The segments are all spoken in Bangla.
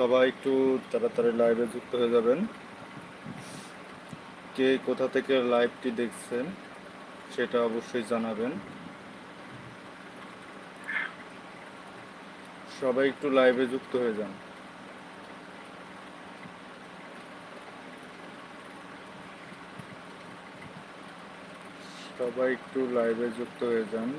সবাই একটু তাড়াতাড়ি লাইভে যুক্ত হয়ে যাবেন। কে কোথা থেকে লাইভটি দেখছেন সেটা অবশ্যই জানাবেন। সবাই একটু লাইভে যুক্ত হয়ে যান। সবাই একটু লাইভে যুক্ত হয়ে যান।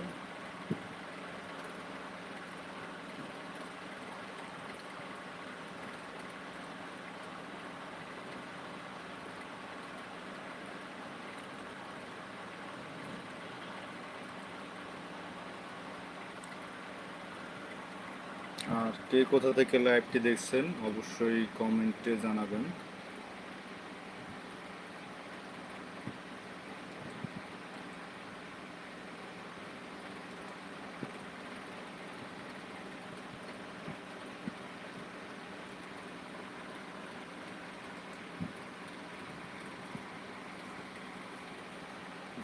আর কে কোথা থেকে লাইভটি দেখছেন, অবশ্যই কমেন্টে জানাবেন।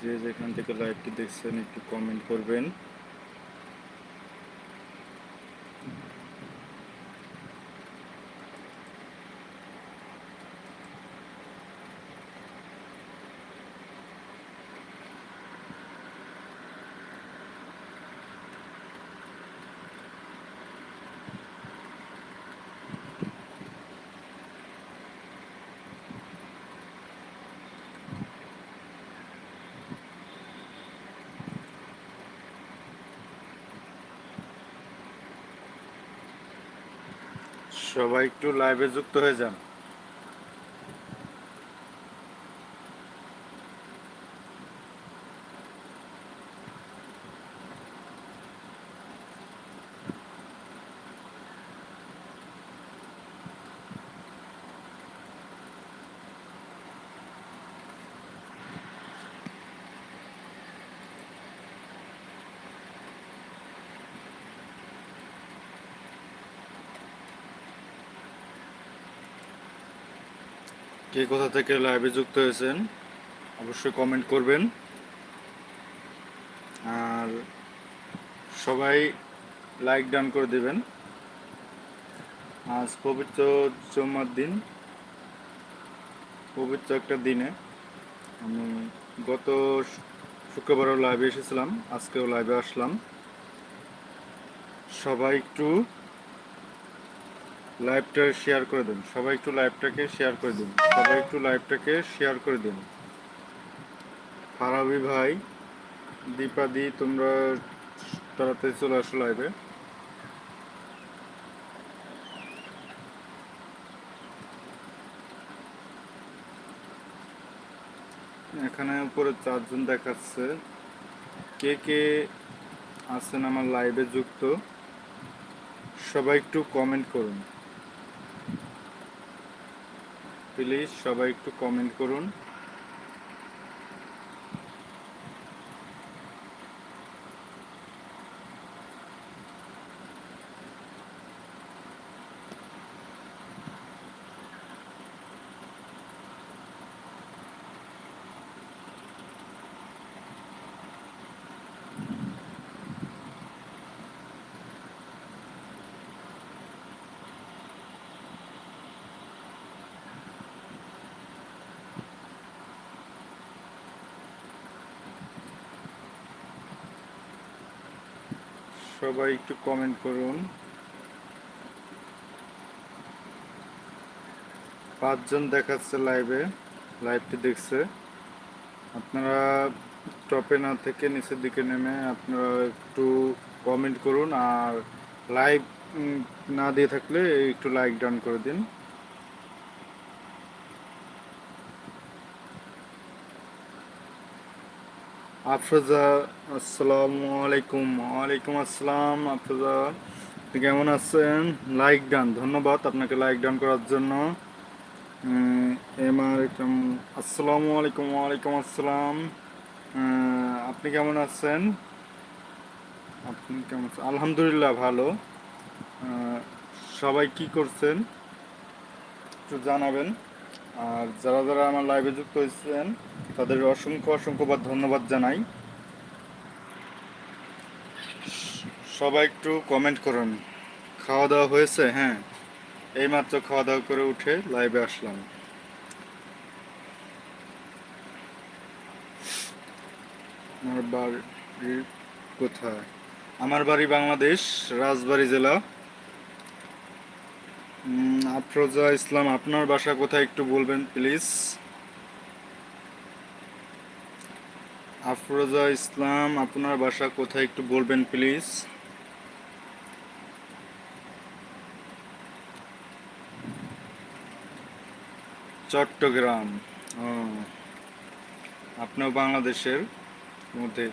যে যেখান থেকে লাইভটি দেখছেন, একটু কমেন্ট করবেন। সবাই একটু লাইভে যুক্ত হয়ে যান। কে কোথা থেকে লাইভে যুক্ত হয়েছেন, অবশ্যই কমেন্ট করবেন। আর সবাই লাইক ডান করে দেবেন। আজ পবিত্র জমার দিন, পবিত্র একটা দিনে আমি গত শুক্রবারও লাইভে এসেছিলাম, আজকেও লাইভে আসলাম। সবাই একটু লাইভটা শেয়ার করে দিন। সবাই একটু লাইভটাকে শেয়ার করে দিন। সবাই একটু লাইভটাকে শেয়ার করে দিন। ফারাবি ভাই দীপাদি তোমরা তাড়াতাড়ি চলে আসো লাইভে এখানে উপরে চারজন দেখাচ্ছে। কে কে আছেন আমার লাইভে যুক্ত? সবাই একটু কমেন্ট করুন। প্লিজ সবাই একটু কমেন্ট করুন। সবাই একটু কমেন্ট করুন। পাঁচজন দেখাচ্ছে লাইভে লাইভটি দেখছে। আপনারা টপে না থেকে নিচের দিকে নেমে আপনারা একটু কমেন্ট করুন আর লাইভ না দিয়ে থাকলে একটু লাইক ডাউন করে দিন। আফরোজা, আসসালামু আলাইকুম। ওয়ালাইকুম আসসালাম, আফরোজা। আপনি কেমন আছেন? লাইক ডান ধন্যবাদ আপনাকে লাইক ডান করার জন্য। এমআর আসসালামু আলাইকুম, ওয়ালাইকুম আসসালাম। আপনি কেমন আছেন? আপনি কেমন আছেন? আলহামদুলিল্লাহ ভালো। সবাই কি করছেন? একটু জানাবেন। আর যারা যারা আমার লাইভে যুক্ত হয়েছেন, তাদের অসংখ্য অসংখ্যবার ধন্যবাদ জানাই। সবাই একটু কমেন্ট করুন। খাওয়া দাওয়া হয়েছে? হ্যাঁ। এইমাত্র খাওয়া দাওয়া করে উঠে লাইভে আসলাম। আমার বাড়ি কোথায়? আমার বাড়ি বাংলাদেশ, রাজবাড়ী জেলা। আফরোজা ইসলাম, আপনার বাসা কোথায় একটু বলবেন প্লিজ আফরোজা ইসলাম, আপনার বাসা কোথায় একটু বলবেন প্লিজ চট্টগ্রাম। ও, আপনিও বাংলাদেশের মধ্যে।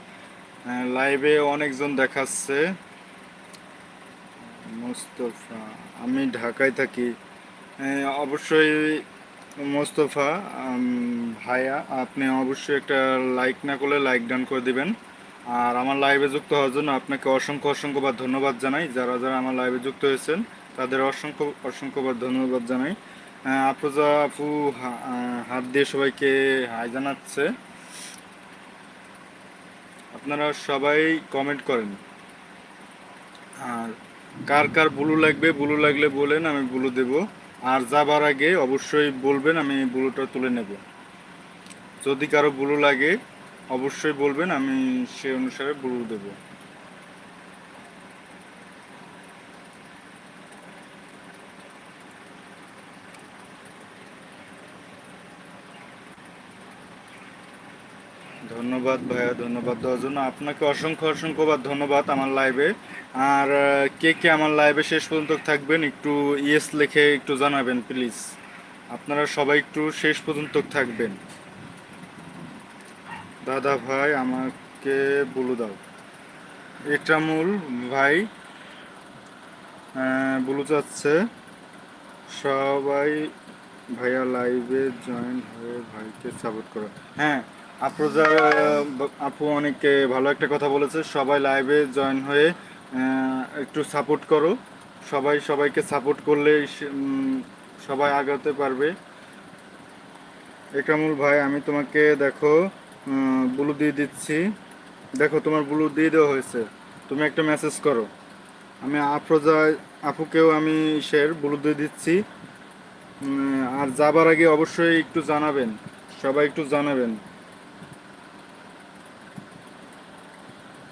লাইভে অনেকজন দেখাচ্ছে। মোস্তফা, আমি ঢাকায় থাকি। অবশ্যই মোস্তফা ভাইয়া, আপনি অবশ্যই একটা লাইক না করলে লাইক ডান করে দিবেন। আর আমার লাইভে যুক্ত হওয়ার জন্য আপনাকে অসংখ্য অসংখ্যবার ধন্যবাদ জানাই। যারা যারা আমার লাইভে যুক্ত হয়েছেন, তাদের অসংখ্য অসংখ্যবার ধন্যবাদ জানাই। আফরোজা আপু হাত দিয়ে সবাইকে হাই জানাচ্ছে। আপনারা সবাই কমেন্ট করেন। আর কার কার ব্লু লাগবে, ব্লু লাগলে বলেন, আমি ব্লু দেব। আর যাবার আগে অবশ্যই বলবেন, আমি ব্লুটা তুলে নেব। যদি কারও ব্লু লাগে, অবশ্যই বলবেন, আমি সে অনুসারে ব্লু দেব। ধন্যবাদ ভাইয়া, ধন্যবাদ দেওয়ার জন্য। আপনাকে অসংখ্য অসংখ্যবার ধন্যবাদ আমার লাইভে আর কে কে আমার লাইভে শেষ পর্যন্ত থাকবেন, একটু ইয়েস লিখে একটু জানাবেন প্লিজ আপনারা সবাই একটু শেষ পর্যন্ত থাকবেন। দাদা ভাই, আমাকে বলে দাও। এটামুল ভাই বলু চাচ্ছে সবাই ভাইয়া লাইভে জয়েন হয়ে ভাইকে সাপোর্ট করা। হ্যাঁ আফরোজা আপু অনেক ভালো একটা কথা বলেছে। সবাই লাইভে জয়েন হয়ে একটু সাপোর্ট করো। সবাই সবাইকে সাপোর্ট করলে সবাই আগাতে পারবে। একরামুল ভাই, আমি তোমাকে দেখো ব্লু দিয়ে দিচ্ছি। দেখো, তোমার ব্লু দিয়ে দেওয়া হয়েছে। তুমি একটা মেসেজ করো। আমি আফরোজা আপুকেও আমি শের ব্লু দিয়ে দিচ্ছি। আর যাবার আগে অবশ্যই একটু জানাবেন। সবাই একটু জানাবেন।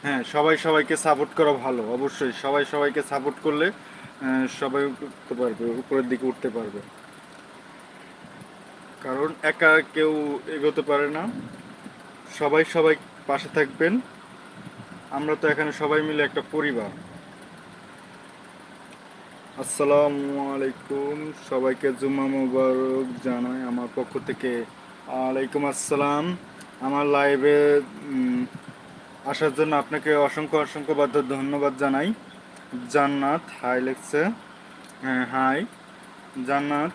হ্যাঁ সবাই সবাইকে সাপোর্ট করা ভালো, অবশ্যই। সবাই সবাইকে সাপোর্ট করলে সবাই উঠতে পারবে, উপরের দিকে উঠতে পারবে। কারণ একা কেউ এগোতে পারে না। সবাই সবাই পাশে থাকবেন। আমরা তো এখানে সবাই মিলে একটা পরিবার। আসসালামু আলাইকুম। সবাইকে জুম্মা মুবারক জানাই আমার পক্ষ থেকে। আলাইকুম আসসালাম। আমার লাইভে আসার জন্য আপনাকে অসংখ্য অসংখ্য বাধ্য ধন্যবাদ জানাই। জান্নাত, হাই লেখছে। হ্যাঁ হাই। জান্নাত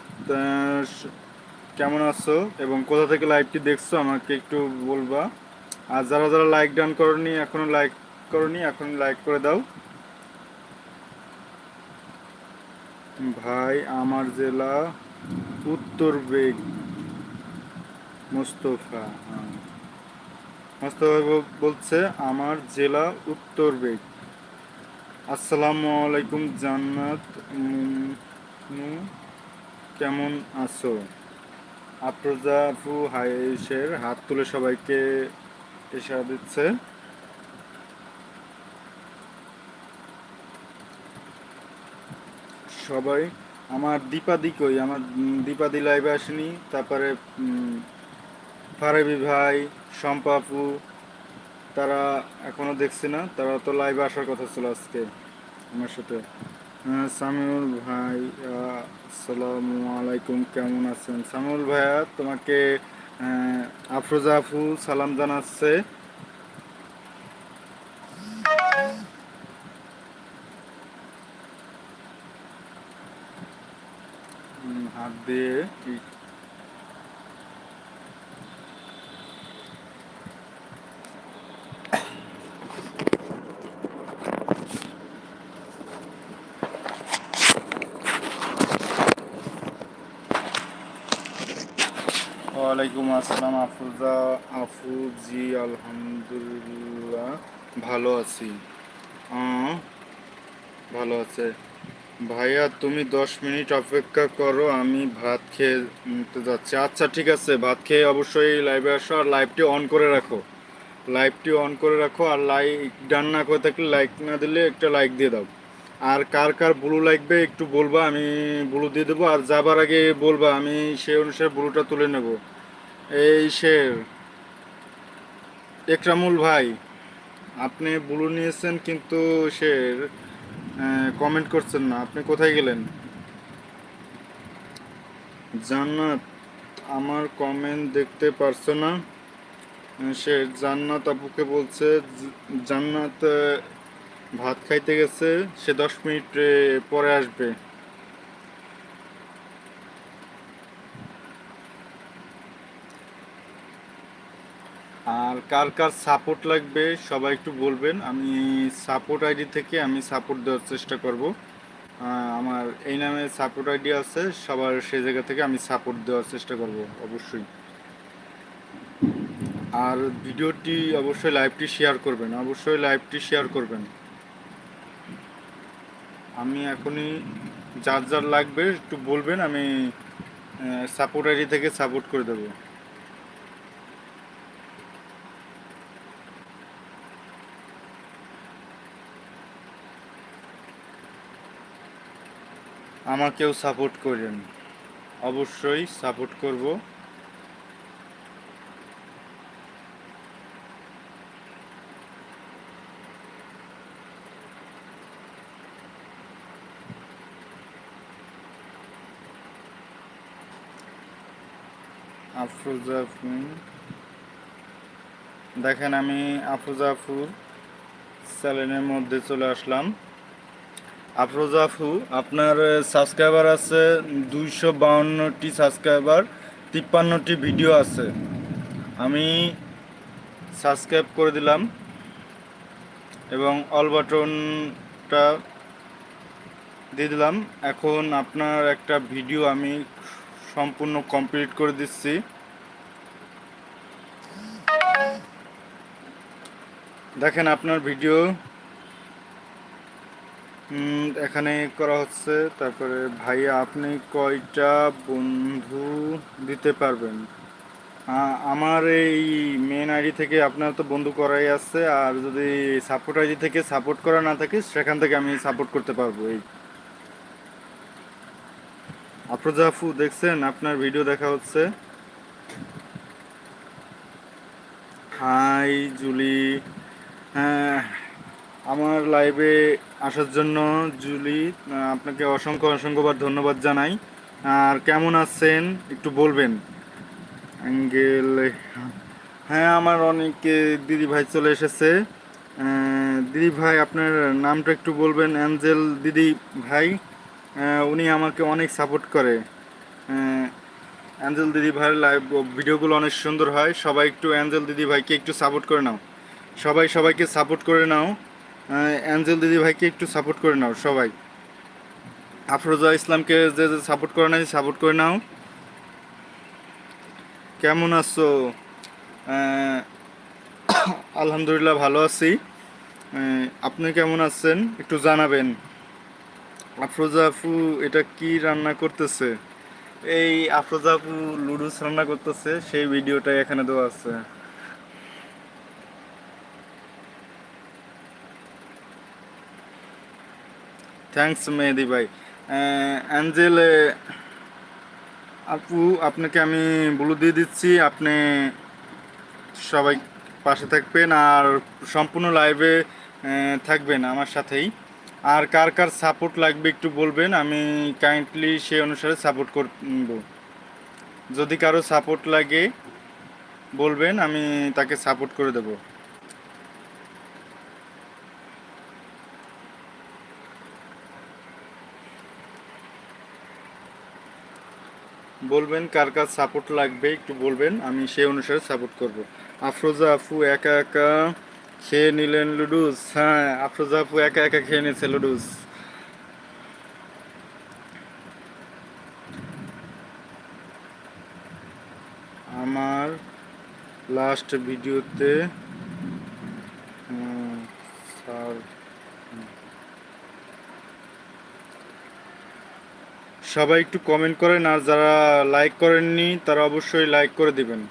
কেমন আছো এবং কোথা থেকে লাইভটি দেখছ আমাকে একটু বলবা। আর যারা যারা লাইক ডান করনি, এখনও লাইক করনি, এখন লাইক করে দাও। ভাই, আমার জেলা উত্তর বেগ, মোস্তফা হ্যাঁ। মোস্তফা বল- বলছে, আমার জেলা উত্তর বেগ। আসসালামু আলাইকুম জান্নাত কেমন আছো? আফরোজা আপু হাইসের হাত তুলে সবাইকে ইশারা দিচ্ছে। সবাই, আমার দীপাদি কই? আমার দীপাদি লাইভে আসেনি। তারপরে ফারেবি ভাই শম্পা আপু, তারা এখনও দেখছি না, তারা তো লাইভে আসার কথা ছিল আজকে আমার সাথে। সামিউল ভাই, আসসালামু আলাইকুম, কেমন আছেন? সামিউল ভাইয়া, তোমাকে আফরোজা আপু সালাম জানাচ্ছে। হাত দিয়ে কি- ওয়ালাইকুম আসসালাম আফরোজা আফু জি আলহামদুলিল্লাহ। ভালো আছি। ভালো আছে। ভাইয়া, তুমি দশ মিনিট অপেক্ষা করো, আমি ভাত খেয়ে যাচ্ছি। আচ্ছা ঠিক আছে, ভাত খেয়ে অবশ্যই লাইভে আসো আর লাইভটি অন করে রাখো। লাইভটি অন করে রাখো আর লাইক ডান না করে থাকলে লাইক না দিলে একটা লাইক দিয়ে দাও। আর কার কার ব্লু লাগবে একটু বলবা, আমি ব্লু দিয়ে দেবো। আর যাবার আগে বলবা, আমি সেই অনুসারে ব্লুটা তুলে নেব। এই শের একরামুল ভাই, আপনি ব্লু নিয়েছেন কিন্তু শের কমেন্ট করছেন না। আপনি কোথায় গেলেন? জান্নাত, আমার কমেন্ট দেখতে পারছ না। সে জান্নাত আপুকে বলছে জান্নাত ভাত খাইতে গেছে, সে দশ মিনিট পরে আসবে আর কার কার সাপোর্ট লাগবে, সবাই একটু বলবেন। আমি সাপোর্ট আইডি থেকে আমি সাপোর্ট দেওয়ার চেষ্টা করব। আমার এই নামে সাপোর্ট আইডি আছে, সবার সেই জায়গা থেকে আমি সাপোর্ট দেওয়ার চেষ্টা করব, অবশ্যই। আর ভিডিওটি অবশ্যই লাইভটি শেয়ার করবেন, অবশ্যই লাইভটি শেয়ার করবেন। আমি এখনই যার যার লাগবে একটু বলবেন, আমি সাপোর্ট আইডি থেকে সাপোর্ট করে দেবো। আমাকেও সাপোর্ট করেন। অবশ্যই সাপোর্ট করব। আফরোজা আফরিন। দেখেন আমি আফরোজাফুর চ্যানেলের মধ্যে চলে আসলাম। আফরোজাফু আপনার সাবস্ক্রাইবার আছে দুইশো বাউন্নটি সাবস্ক্রাইবার তিপ্পান্নটি ভিডিও আছে। আমি সাবস্ক্রাইব করে দিলাম এবং অল বাটনটা দিয়ে দিলাম। এখন আপনার একটা ভিডিও আমি সম্পূর্ণ কমপ্লিট করে দিচ্ছি। দেখেন আপনার ভিডিও এখানে করা হচ্ছে, তারপরে ভাইয়া আপনি কয়টা বন্ধু দিতে পারবেন? আমার এই মেন আইডি থেকে আপনার তো বন্ধু করাই আছে, আর যদি সাপোর্ট আইডি থেকে সাপোর্ট করা না থাকে, সেখান থেকে আমি সাপোর্ট করতে পারব এই। আফরোজাফু দেখছেন? আপনার ভিডিও দেখা হচ্ছে। হাই জুলি হ্যাঁ আমার লাইভে আসার জন্য জুলি আপনাকে অসংখ্য অসংখ্যবার ধন্যবাদ জানাই। আর কেমন আছেন? একটু বলবেন। অ্যাঙ্গেল হ্যাঁ আমার অনেক দিদি ভাই চলে এসেছে। দিদি ভাই, আপনার নামটা একটু বলবেন, অ্যাঞ্জেল দিদি ভাই। উনি আমাকে অনেক সাপোর্ট করে। অ্যাঞ্জেল দিদি ভাইয়ের লাইভ ভিডিওগুলো অনেক সুন্দর হয়। সবাই একটু অ্যাঞ্জেল দিদি ভাইকে একটু সাপোর্ট করে নাও। সবাই সবাইকে সাপোর্ট করে নাও। অ্যাঞ্জেল দিদি ভাইকে একটু সাপোর্ট করে নাও, সবাই। আফরোজা ইসলামকে যে যে সাপোর্ট করে নাই সাপোর্ট করে নাও। কেমন আছো? আলহামদুলিল্লাহ ভালো আছি। আপনি কেমন আছেন? একটু জানাবেন। আফরোজা আপু, এটা কি রান্না করতেছে? এই আফরোজা আপু লুডুস রান্না করতেছে, সেই ভিডিওটাই এখানে দেওয়া আছে। থ্যাঙ্কস মেহেদি ভাই অ্যাঞ্জেল আপু, আপনাকে আমি ব্লু দিয়ে দিচ্ছি, আপনি সবাই পাশে থাকবেন আর সম্পূর্ণ লাইভে থাকবেন আমার সাথেই। আর কার কার সাপোর্ট লাগবে একটু বলবেন, আমি কাইন্ডলি সেই অনুসারে সাপোর্ট করব। যদি কারও সাপোর্ট লাগে, বলবেন, আমি তাকে সাপোর্ট করে দেবো। বলবেন কার কার সাপোর্ট লাগবে, একটু বলবেন, আমি সেই অনুসারে সাপোর্ট করব। আফরোজা আফু একা একা খেয়ে নিলেন লুডুস? হ্যাঁ আফরোজা আপু একা একা খেয়ে নিয়েছে লুডুস। আমার লাস্ট ভিডিওতে সবাই একটু কমেন্ট করেন আর যারা লাইক করেননি, তারা অবশ্যই লাইক করে দিবেন।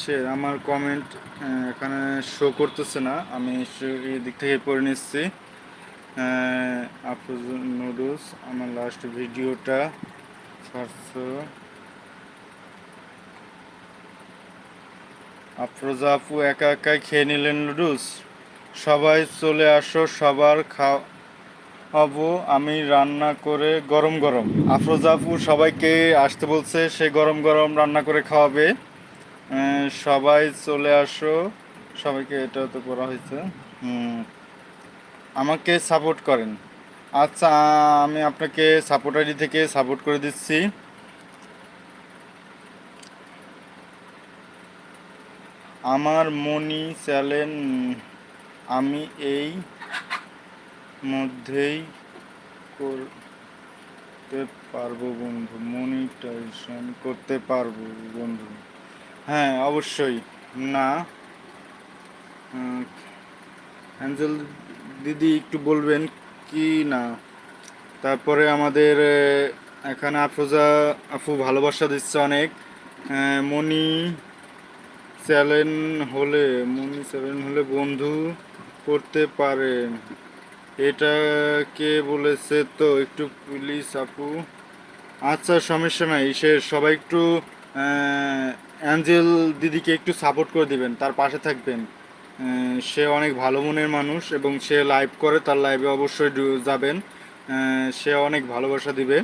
সে আমার কমেন্ট এখানে শো করতেছে না। আমি দিক থেকে পড়ে নিচ্ছি। আফরোজ নুডলস আমার লাস্ট ভিডিওটা সাতশো আফরোজা আপু একা একাই খেয়ে নিলেন নুডলস। সবাই চলে আসো, সবার খাওয়াবো, আমি রান্না করে গরম গরম। আফরোজা আপু সবাইকে আসতে বলছে, সে গরম গরম রান্না করে খাওয়াবে। সবাই চলে আসো। সবাইকে এটা তো করা হয়েছে। আমাকে সাপোর্ট করেন। আচ্ছা আমি আপনাকে সাপোর্ট আইডি থেকে সাপোর্ট করে দিচ্ছি। আমার মনি চ্যানেল আমি এই মধ্যেই করতে পারব বন্ধু, মনিটাইজেশন করতে পারব বন্ধু। হ্যাঁ অবশ্যই। না অ্যাঞ্জেল দিদি একটু বলবেন কি না? তারপরে আমাদের এখানে আফরোজা আফু ভালোবাসা দিচ্ছে অনেক। মনি চ্যানেল হলে, মনি চ্যানেল হলে বন্ধু করতে পারে। এটা কে বলেছে তো? একটু প্লিজ আপু। আচ্ছা সমস্যা নাই সে সবাই একটু অ্যাঞ্জেল দিদিকে একটু সাপোর্ট করে দিবেন, তার পাশে থাকবেন। সে অনেক ভালো মনের মানুষ এবং সে লাইভ করে, তার লাইভে অবশ্যই যাবেন। সে অনেক ভালোবাসা দিবে।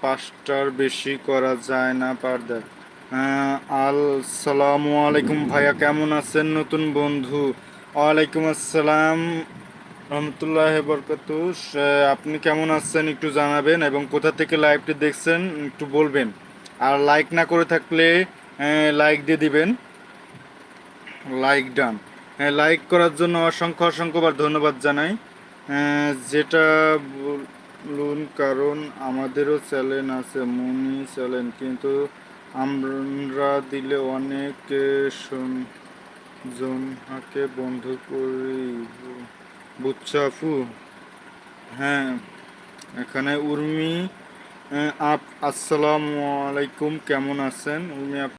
পাঁচটার বেশি করা যায় না, পারদার। আল, সালামু আলাইকুম ভাইয়া, কেমন আছেন নতুন বন্ধু? ওয়ালাইকুম আসসালাম, রহমতুল্লাহ বরকাতু। আপনি কেমন আছেন একটু জানাবেন এবং কোথা থেকে লাইভটি দেখছেন একটু বলবেন। আর লাইক না করে থাকলে লাইক দিয়ে দিবেন। Like done. লাইক করার জন্য অসংখ্য অসংখ্যবার ধন্যবাদ জানাই। যেটা বলুন কারণ আমাদেরও চ্যানেল আছে, মনি চ্যালেঞ্জ, কিন্তু আমরা দিলে অনেক জনহাকে বন্ধ করি বুচ্ছাফু হ্যাঁ এখানে উর্মি আপ আসসালামু আলাইকুম, কেমন আছেন? উর্মি